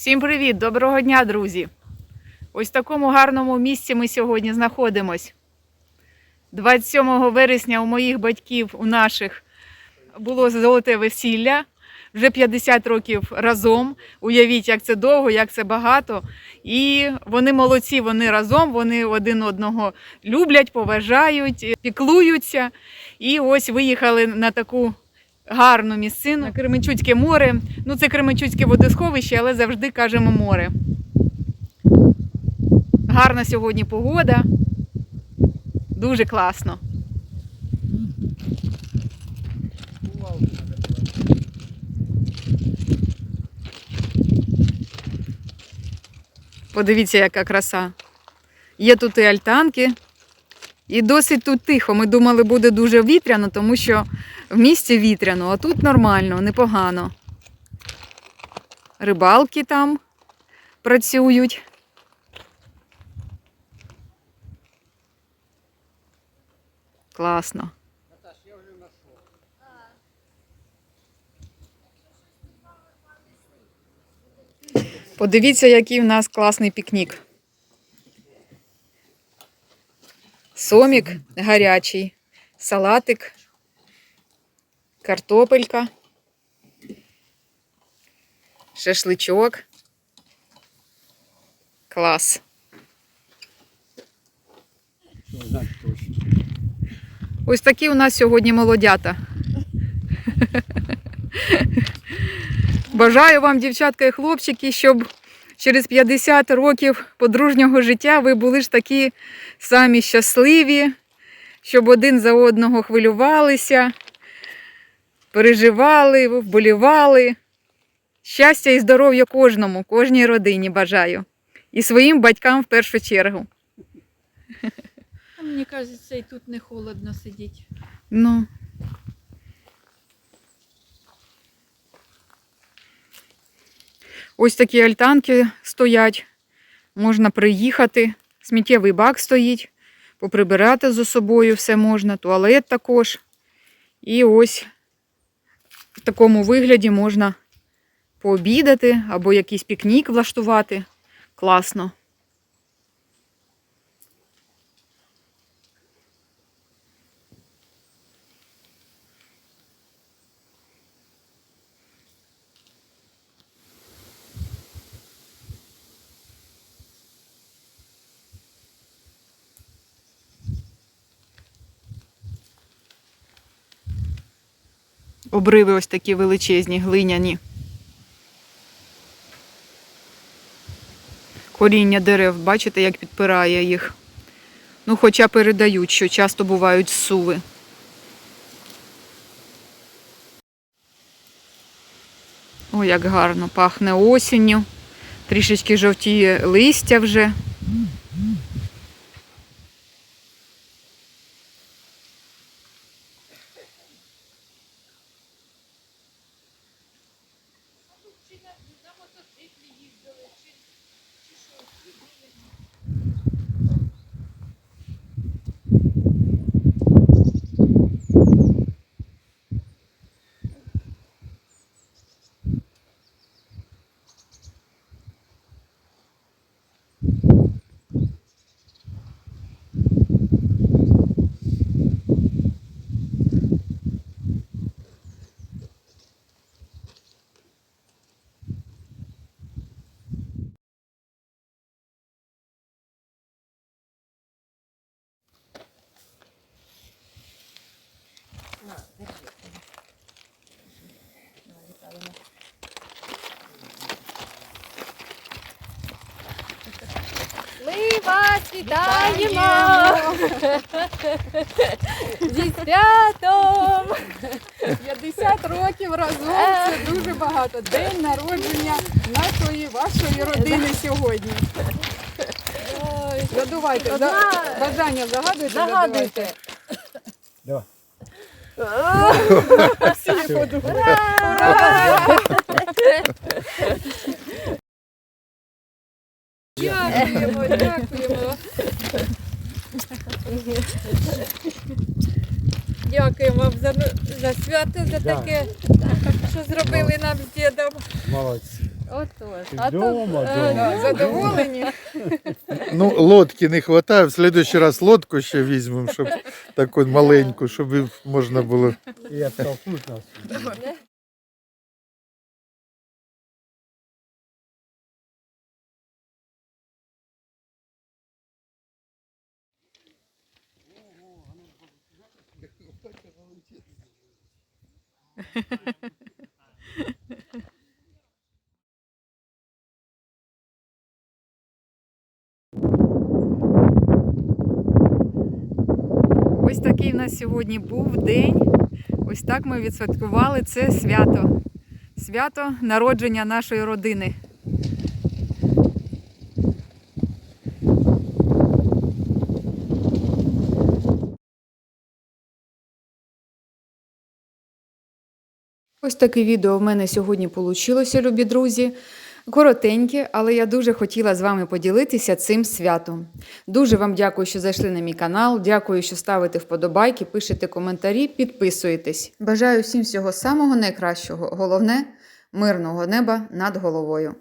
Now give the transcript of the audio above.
Всім привіт! Доброго дня, друзі! Ось в такому гарному місці ми сьогодні знаходимось. 27 вересня у моїх батьків, у наших, було золоте весілля. Вже 50 років разом. Уявіть, як це довго, як це багато. І вони молодці, вони разом, вони один одного люблять, поважають, піклуються. І ось виїхали на таку гарну місцину. Кременчуцьке море. Ну, це Кременчуцьке водосховище, але завжди кажемо море. Гарна сьогодні погода. Дуже класно. Подивіться, яка краса. Є тут і альтанки, і досить тут тихо. Ми думали, буде дуже вітряно, тому що в місті вітряно, а тут нормально, непогано. Рибалки там працюють. Класно. Подивіться, який в нас класний пікнік. Сомік гарячий, салатик, картопелька, шашличок. Клас. Ось такі у нас сьогодні молодята. Бажаю вам, дівчатка і хлопчики, щоб через 50 років подружнього життя ви були ж такі самі щасливі, щоб один за одного хвилювалися, переживали, вболівали. Щастя і здоров'я кожному, кожній родині бажаю. І своїм батькам в першу чергу. Мені кажеться, і тут не холодно сидіть. Ну. Ось такі альтанки стоять. Можна приїхати. Сміттєвий бак стоїть. Поприбирати за собою все можна, туалет також. І ось в такому вигляді можна пообідати або якийсь пікнік влаштувати. Класно. Обриви ось такі величезні, глиняні. Коріння дерев, бачите, як підпирає їх. Ну, хоча передають, що часто бувають суви. О, як гарно, пахне осінню. Трішечки жовтіє листя вже. чи на, на мотоциклі їздили, чи, чи що, ходили. Ми вас вітаємо! Зі святом! 50 років разом це дуже багато. День народження нашої вашої родини сьогодні. Задувайте, Одна- за- бажання загадуйте. Загадуйте. Давай. задувайте. Дякуємо, дякуємо. Дякуємо вам за, за свято, за таке, що зробили нам з дідом. Молодці. Отож. А то вдома, е, задоволені. Ну, лодки не вистачає. В следующий раз лодку ще візьмемо, щоб таку маленьку, щоб можна було. Я толкнуть нас. Ось такий в нас сьогодні був день. Ось так ми відсвяткували це свято. Свято народження нашої родини. Ось таке відео в мене сьогодні вийшло, любі друзі. Коротеньке, але я дуже хотіла з вами поділитися цим святом. Дуже вам дякую, що зайшли на мій канал. Дякую, що ставите вподобайки, пишете коментарі, підписуєтесь. Бажаю всім всього самого найкращого. Головне мирного неба над головою.